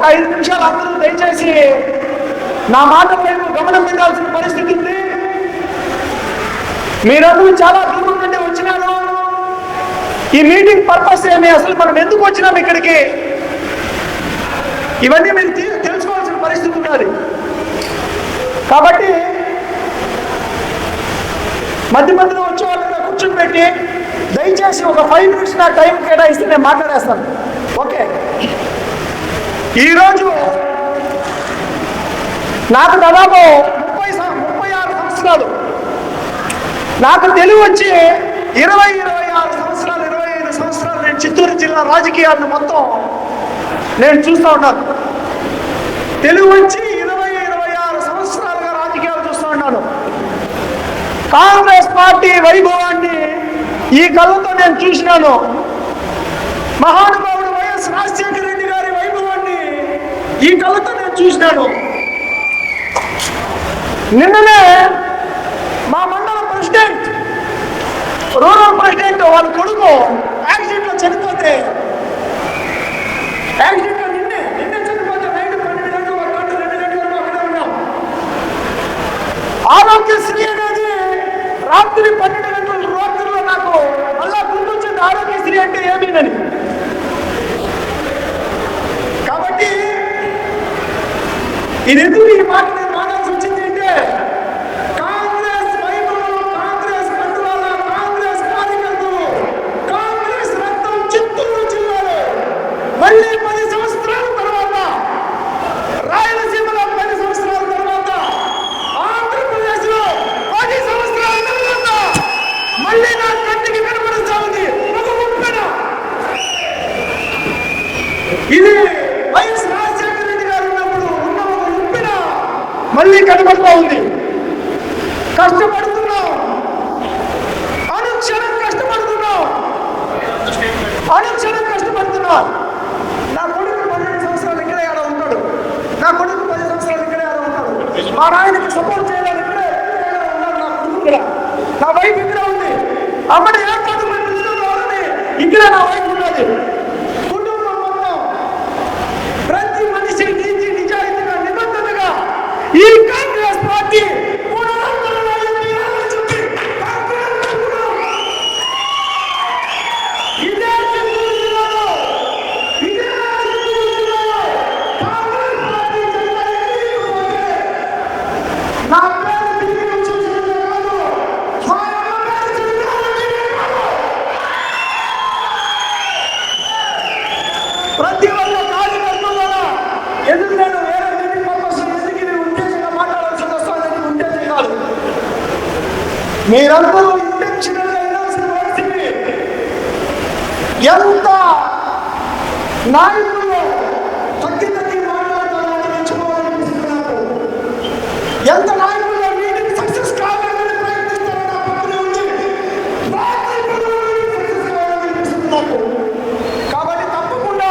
ఒక ఐదు నిమిషాలు అందరూ దయచేసి. నా మాట వైపు గమనం పెట్టాల్సిన పరిస్థితి ఉంది. మీరందరూ చాలా దూరం నుండి వచ్చినారు. ఈ మీటింగ్ పర్పస్ ఏమి? అసలు మనం ఎందుకు వచ్చినాం ఇక్కడికి? ఇవన్నీ మీరు తెలుసుకోవాల్సిన పరిస్థితి ఉన్నది. కాబట్టి మధ్య మధ్యలో వచ్చే వాళ్ళ కూర్చొని పెట్టి దయచేసి ఒక ఫైవ్ మినిట్స్ నా టైం కేటాయిస్తే నేను మాట్లాడేస్తాను. ఓకే. ఈరోజు నాకు దాదాపు ముప్పై సం- ముప్పై ఆరు సంవత్సరాలు. నాకు తెలివి వచ్చి ఇరవై ఇరవై ఆరు సంవత్సరాలు ఇరవై ఐదు సంవత్సరాలు నేను చిత్తూరు జిల్లా రాజకీయాలను మొత్తం నేను చూస్తూ ఉన్నాను. తెలుగు వచ్చి ఇరవై ఇరవై ఆరు సంవత్సరాలుగా రాజకీయాలు చూస్తూ ఉన్నాను. కాంగ్రెస్ పార్టీ వైభవాన్ని ఈ కళ్ళతో నేను చూసినాను. మహానుభావుడు వైఎస్ రాజశేఖర రెడ్డి ఈ కళ్ళతో నేను చూసినాను. నిన్ననే మా మండల ప్రెసిడెంట్ రూరల్ ప్రెసిడెంట్ వాళ్ళ కొడుకు యాక్సిడెంట్లో చనిపోతే ఇది ఎందుకు ఈ మాట నేను మాట్లాడాల్సి వచ్చింది అంటే కాంగ్రెస్ వైభవం కాంగ్రెస్ కండువాల కాంగ్రెస్ కార్యకర్తలు కాంగ్రెస్ రక్తం చిత్తూరు జిల్లాలో మళ్ళీ పది సంవత్సరాల తర్వాత రాయలసీమలో పది సంవత్సరాల తర్వాత ఆంధ్రప్రదేశ్లో పది సంవత్సరాల తర్వాత మళ్ళీ నా కంటికి కనపడుతా ఉంది. ఒక ఉప్పెన ఇది వైఎస్ రాజశేఖర రెడ్డి గారు ఉన్నప్పుడు ఉన్న ఒక ఉప్పెన మళ్ళీ కనబడుతూ ఉంది. కష్టపడుతున్నాం. అనుక్షణం కష్టపడుతున్నాం. అనుక్షణం కష్టపడుతున్నాం. నా కొడుకు పన్నెండు సంవత్సరాలు ఇక్కడే ఆడ ఉంటాడు. నా కొడుకు పది సంవత్సరాలు ఇక్కడే ఆడ ఉంటాడు. మా నాయనకి సపోర్ట్ చేయాలని ఇక్కడే ఉన్నాడు నా కొడుకు కూడా. నా వైఫ్ ఇక్కడ ఉంది. అమ్మని ఏర్పాటు పిలుచుకోవాలని ఇక్కడే నా వైఫ్ ఉన్నది కుటుంబం మొత్తం ప్రతి మనిషి నీతి నిజాయితీగా నిబద్ధతగా ఈ కాంగ్రెస్ పార్టీ మూడు వందల నలభై ఏళ్ళ చుట్టి కాంగ్రెస్ తరపున ఇదే చిత్తూరు జిల్లాలో ఇదే చిత్తూరు జిల్లాలో కాంగ్రెస్ పార్టీ జెండా ఎగిరిపోతే నా పేరు తిరిగి వచ్చేసిందే కాదు మా అమ్మ పేరు చంద్రారెడ్డి కాదు ప్రతి ఒక్క కార్యకర్త ద్వారా ఎందుకు నేను వేరే మీటింగ్ పర్పస్ ఎందుకు ఇది ఉద్దేశంగా మాట్లాడాల్సి వస్తుందని ఉద్దేశం కాదు మీరందరూ ఇంటెన్షనల్ ఎంత నాయకులు తగ్గి తగ్గి మాట్లాడతారో అని ఎంత నాయకులు మీటింగ్ సక్సెస్ కావాలని ప్రయత్నిస్తారో నా ఉంది సక్సెస్ కాబట్టి తప్పకుండా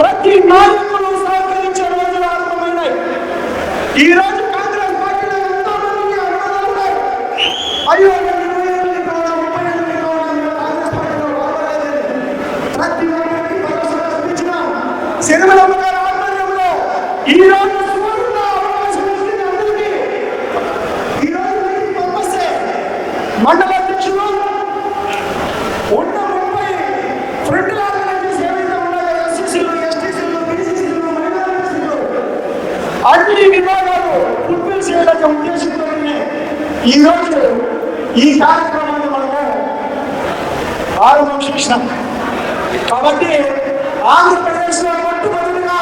ప్రతి నాయకులు సహకరించే రోజులు ఆరంభమైనాయి. ఈ రోజు కాంగ్రెస్ పార్టీలో ఎంతో మందికి అనుమానాలు ఉన్నాయి అయ్యో నేను ఇరవై ఎనిమిది కావాలి, ముప్పై ఎనిమిది కావాలి, నేను కాంగ్రెస్ పార్టీలో రావాలని ప్రతి ఒక్కరికి భరోసా కల్పించినాం. సిరిమలమ్మ గారి ఆధ్వర్యంలో ఈ రోజు సువర్ణ అవకాశం ఇచ్చింది అందరికీ. ఈ రోజు మీటింగ్ పర్పసే మండల ఉన్న ముప్పై ఫ్రంట్ ఆర్గనైజేషన్ ఏవైతే ఉన్నాయో ఎస్సీసీలు ఎస్టీసీలు బీసీసీలు మైనారిటీసీలు అన్ని విభాగాలు ఫుల్ఫిల్ చేయాలనే ఉద్దేశంతోనే ఈరోజు ఈ కార్యక్రమాన్ని మనము ఆరంభం కాబట్టి ఆంధ్రప్రదేశ్లో మొట్టమొదటిగా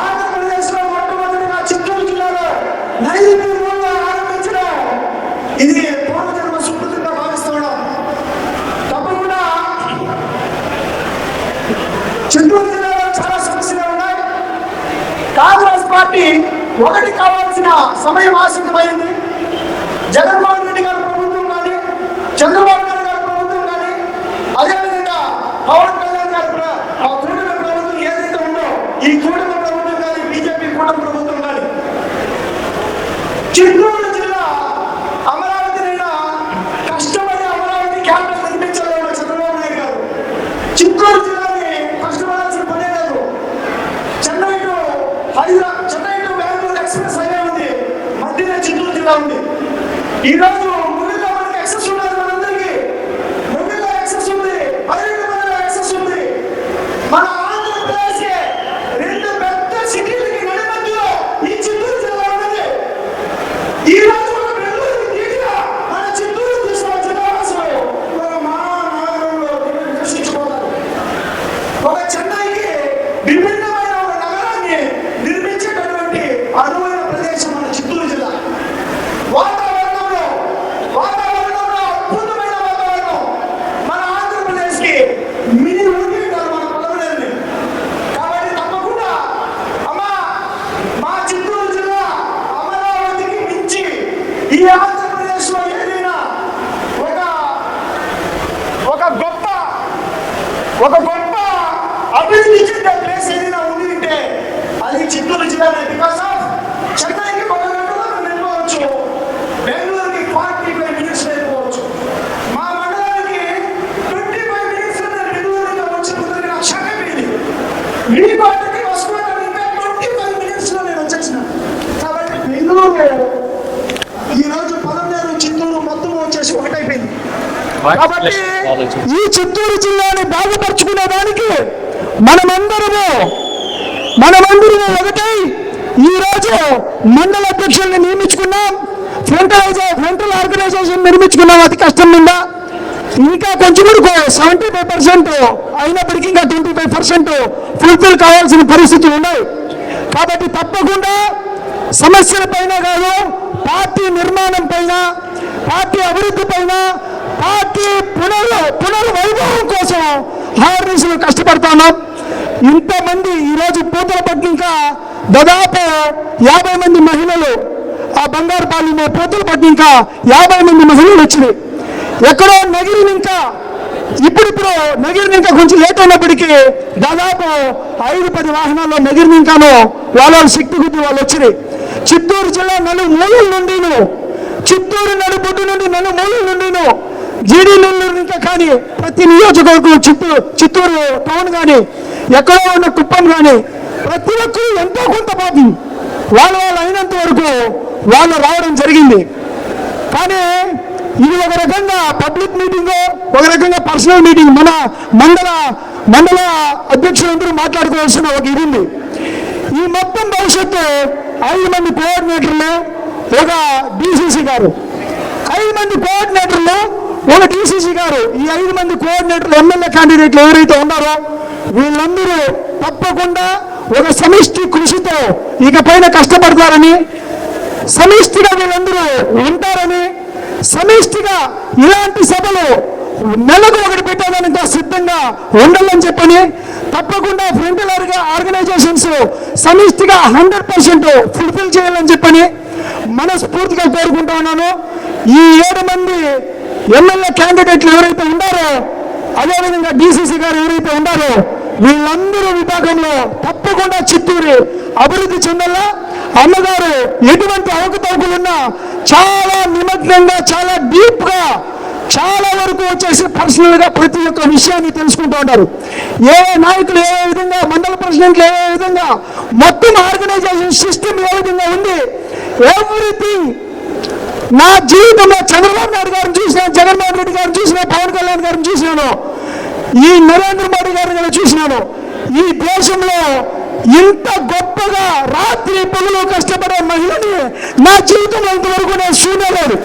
ఆంధ్రప్రదేశ్లో మొట్టమొదటిగా చిత్తూరు జిల్లాలో నైరుతి ఆరంభించడం. ఇది పూర్వజన్మ సుకృతంగా భావిస్తున్నాం తప్పకుండా చిత్తూరు జిల్లాలో చాలా సమస్యలు ఉన్నాయి కాంగ్రెస్ పార్టీ ఒకటి కావాల్సిన సమయం ఆశితమైంది. జగన్మోహన్ రెడ్డి గారి ప్రభుత్వం కానీ చంద్రబాబు నాయుడు గారి ప్రభుత్వం కానీ అదేవిధంగా పవన్ కళ్యాణ్ గారి ప్ర- కూటమి ప్రభుత్వం ఏదైతే ఉందో ఈ కూటమి ప్రభుత్వం కానీ బీజేపీ కూటమి ప్రభుత్వం కానీ చిత్తూరు జిల్లా అమరావతి నిండా కష్టపడి అమరావతి క్యాపిటల్ నిర్మించలేము చంద్రబాబు నాయుడు గారు చిత్తూరు జిల్లాని కష్టపడాల్సిన పనే లేదు చెన్నై టు ఈరోజు రోజు ముందుగా మనకి యాక్సెస్ ఉన్నది మనందరికీ ముందుగా యాక్సెస్ ఉంది బహిరంగమైన యాక్సెస్ ఉంది. మన ఆంధ్రప్రదేశ్ రెండు పెద్ద సిటీలకి నడిమధ్యలో ఈ చిత్తూరు జిల్లా ఉన్నది. ఈ రోజు మన మన ఒక చెన్నైకి విభిన్నమైన ఒక నగరాన్ని నిర్మించేటటువంటి అనువైన ప్రదేశం మన చిత్తూరు జిల్లా వాతావరణంలో వాతావరణంలో అద్భుతమైన వాతావరణం మన ఆంధ్రప్రదేశ్కి మినీ ఊటీ అంటారు మన పొలమనేరుని కాబట్టి తప్పకుండా అమ్మా మా చిత్తూరు జిల్లా అమరావతికి మించి ఈ ఆంధ్రప్రదేశ్లో ఏదైనా ఒక ఒక గొప్ప ఒక గొప్ప అభివృద్ధి చెందే ప్లేస్ ఏదైనా ఉంది అంటే అది చిత్తూరు జిల్లానే బికాస్ ఆఫ్ చెన్నైకి ఒక గంటలో మనం వెళ్ళిపోవచ్చు బెంగళూరుకి ఫార్టీ ఫైవ్ మినిట్స్ వెళ్ళిపోవచ్చు మా మండలానికి ట్వంటీ ఫైవ్ మినిట్స్ బెంగళూరుకి వచ్చి కుదిరిన షాకైపోయింది మీ పాటకి వసుకోవడానికి ఇంకా ట్వంటీ ఫైవ్ మినిట్స్లో నేను వచ్చేసిన కాబట్టి బెంగళూరు ఈ రోజు పదమూడు చిత్తూరు మొత్తం వచ్చేసి ఒకటైపోయింది కాబట్టి ఈ చిత్తూరు జిల్లాని బాగుపరుచుకునే దానికి మనమందరము మనమందరము ఒకటై ఈ రోజు మండల అధ్యక్షుల్ని నియమించుకున్నాం. ఫ్రంటల్ ఫ్రంటల్ ఆర్గనైజేషన్ నిర్మించుకున్నాం. అతి కష్టం మీద. ఇంకా కొంచెం వరకు సెవెంటీ ఫైవ్ పర్సెంట్ అయినప్పటికీ ఇంకా ట్వంటీ ఫైవ్ పర్సెంట్ ఫుల్ఫిల్ కావాల్సిన పరిస్థితులు ఉన్నాయి. కాబట్టి తప్పకుండా సమస్యల పైన కాదు పార్టీ నిర్మాణం పైన పార్టీ అభివృద్ధి పైన పార్టీ పునర్ పునర్వైభవం కోసం హార్నిసులు కష్టపడతాను ఇంతమంది ఈరోజు పూతల పట్ల ఇంకా దాదాపు యాభై మంది మహిళలు ఆ బంగారు పాలెం పూతల పట్ల ఇంకా యాభై మంది మహిళలు వచ్చినాయి. ఎక్కడో నగిరిని ఇంకా ఇప్పుడిప్పుడు నగిరిని ఇంకా కొంచెం లేట్ అయినప్పటికీ దాదాపు ఐదు పది వాహనాల్లో నగిరిని ఇంకాను వాళ్ళ శక్తి గుద్ది వాళ్ళు వచ్చింది చిత్తూరు జిల్లా నలు మూలల నుండిను చిత్తూరు నడుబొడ్డు నుండి నలు మూలల నుండిను జీడీ నెల్లూరు ఇంకా కానీ ప్రతి నియోజకవర్గం చిత్తూరు చిత్తూరు టౌన్ కానీ ఎక్కడో ఉన్న కుప్పం కానీ ప్రతి ఒక్కరు ఎంతో కొంత పాపం. వాళ్ళ వాళ్ళు అయినంత వరకు వాళ్ళు రావడం జరిగింది. కానీ ఇది ఒక రకంగా పబ్లిక్ మీటింగ్ ఒక రకంగా పర్సనల్ మీటింగ్ మన మండల మండల అధ్యక్షులందరూ మాట్లాడుకోవాల్సిన ఒక ఇది ఉంది. ఈ మొత్తం భవిష్యత్తు ఐదు మంది కోఆర్డినేటర్లు ఒక డిసిసి గారు. ఐదు మంది కోఆర్డినేటర్లు మన డిసిసి గారు ఈ ఐదు మంది కోఆర్డినేటర్లు ఎమ్మెల్యే క్యాండిడేట్లు ఎవరైతే ఉన్నారో వీళ్ళందరూ తప్పకుండా ఒక సమిష్టి కృషితో ఇకపైన కష్టపడతారని సమిష్టిగా వీళ్ళందరూ ఉంటారని సమిష్టిగా ఇలాంటి సభలు నెలకు ఒకటి పెట్టేదానికి సిద్ధంగా ఉండాలని చెప్పని తప్పకుండా ఫ్రంటల్ ఆర్గనైజేషన్స్ సమిష్టిగా హండ్రెడ్ పర్సెంట్ ఫుల్ఫిల్ చేయాలని చెప్పని మనస్ఫూర్తిగా కోరుకుంటా ఉన్నాను. ఈ ఏడు మంది ఎమ్మెల్యే క్యాండిడేట్లు ఎవరైతే ఉన్నారో అదేవిధంగా డిసిసి గారు ఎవరైతే ఉన్నారో వీళ్ళందరూ విభాగంలో తప్పకుండా చిత్తూరు అభివృద్ధి చెందల్లా అమ్మగారు ఎటువంటి అవకతవకలున్నా చాలా నిమగ్నంగా చాలా డీప్గా చాలా వరకు వచ్చేసి పర్సనల్గా ప్రతి ఒక్క విషయాన్ని తెలుసుకుంటూ ఉంటారు. ఏ నాయకులు ఏ విధంగా మండల ప్రెసిడెంట్లు ఏ విధంగా మొత్తం ఆర్గనైజేషన్ సిస్టమ్ ఏ విధంగా ఉంది? ఎవ్రీథింగ్ నా జీవితంలో చంద్రబాబు నాయుడు గారిని చూసినాను జగన్మోహన్ రెడ్డి గారిని చూసినా పవన్ కళ్యాణ్ గారిని చూసినాను. ఈ నరేంద్ర మోడీ గారిని కూడా చూసినాను. ఈ దేశంలో ఇంత గొప్పగా రాత్రి పనులు కష్టపడే మహిళని నా జీవితంలో ఇంతవరకు నేను చూడలేదు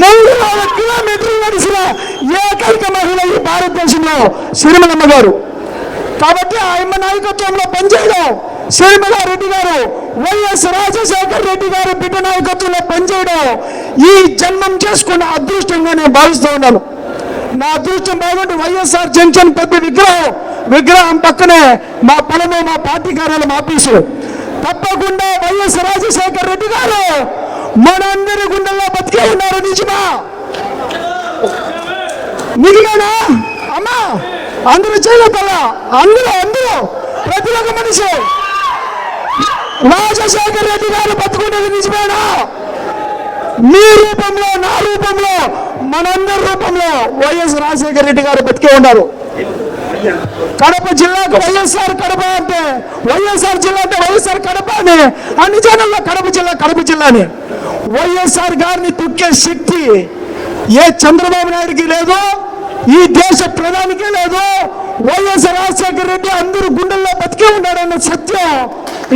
మూడు వేల కిలోమీటర్లు నడిచిన ఏకైక మహిళ ఈ భారతదేశంలో సిరిమలమ్మ గారు. కాబట్టి ఆయమ్మ నాయకత్వంలో పనిచేయడం శర్మిల రెడ్డి గారు వైఎస్ రాజశేఖర్ రెడ్డి గారు బిడ్డ నాయకత్వంలో పనిచేయడం ఈ జన్మం చేసుకున్న అదృష్టంగా నేను భావిస్తూ ఉన్నాను. నా అదృష్టం బాగుంటే వైఎస్ఆర్ జంక్షన్ పెద్ద విగ్రహం విగ్రహం పక్కనే మా పొలము మా పార్టీ కార్యాలయం ఆఫీసు. తప్పకుండా వైఎస్ రాజశేఖర్ రెడ్డి గారు మనందరి గుండెల్లో బతికే ఉన్నారు నిజమా? నిజమేనా? అమ్మా అందరూ చేయలేదా అందరూ అందరూ ప్రతి ఒక్క మనిషి. రాజశేఖర్ రెడ్డి గారు బతుకునేది నిజమేనా? మీ రూపంలో నా రూపంలో మనందరి రూపంలో వైఎస్ రాజశేఖర్ రెడ్డి గారు బతికే ఉన్నారు. కడప జిల్లాకు వైఎస్ఆర్ కడప అంటే వైఎస్ఆర్ జిల్లా అంటే వైఎస్ఆర్ కడప అని అన్ని జనంలో కడప జిల్లా కడప జిల్లాని వైఎస్ఆర్ గారిని తొక్కే శక్తి ఏ చంద్రబాబు నాయుడికి లేదు ఈ దేశ ప్రధానికి లేదు. వైఎస్ రాజశేఖర రెడ్డి అందరూ గుండెల్లో బతికే ఉన్నాడన్న సత్యం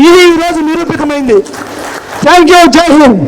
ఇది ఈ రోజు నిరూపితమైంది. థ్యాంక్ యూ జై హింద్